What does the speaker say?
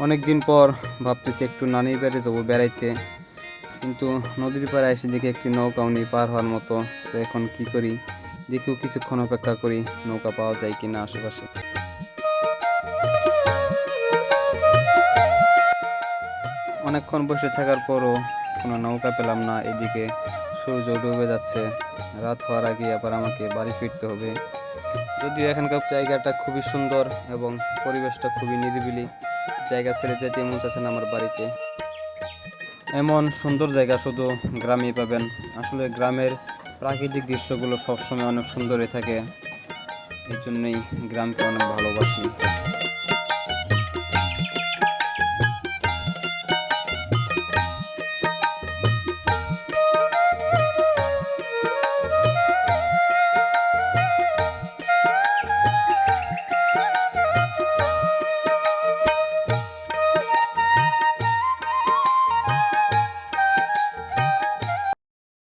অনেক দিন পর ভাবতেছি একটু নানির বাড়ি যাব বেড়াইতে। কিন্তু নদীর পাড়ে এসে দেখি একটি নৌকাও নেই পার হওয়ার মতো। তো এখন কি করি? দেখেও কিছুক্ষণ অপেক্ষা করি, নৌকা পাওয়া যায় কিনা আশেপাশে। অনেকক্ষণ বসে থাকার পরও কোনো নৌকা পেলাম না এদিকে। সূর্য ডুবে যাচ্ছে। রাত হওয়ার আগে আবার আমাকে বাড়ি ফিরতে হবে। যদিও এখানকার জায়গাটা খুবই সুন্দর এবং পরিবেশটা খুবই নিরিবিলি। জায়গা ছেড়ে যেতে মন চাচ্ছে না আমার বাড়িতে। এমন সুন্দর জায়গা শুধু গ্রামেই পাবেন। আসলে গ্রামের প্রাকৃতিক দৃশ্যগুলো সবসময় অনেক সুন্দরই থাকে। এর জন্যই গ্রামকে অনেক ভালোবাসি।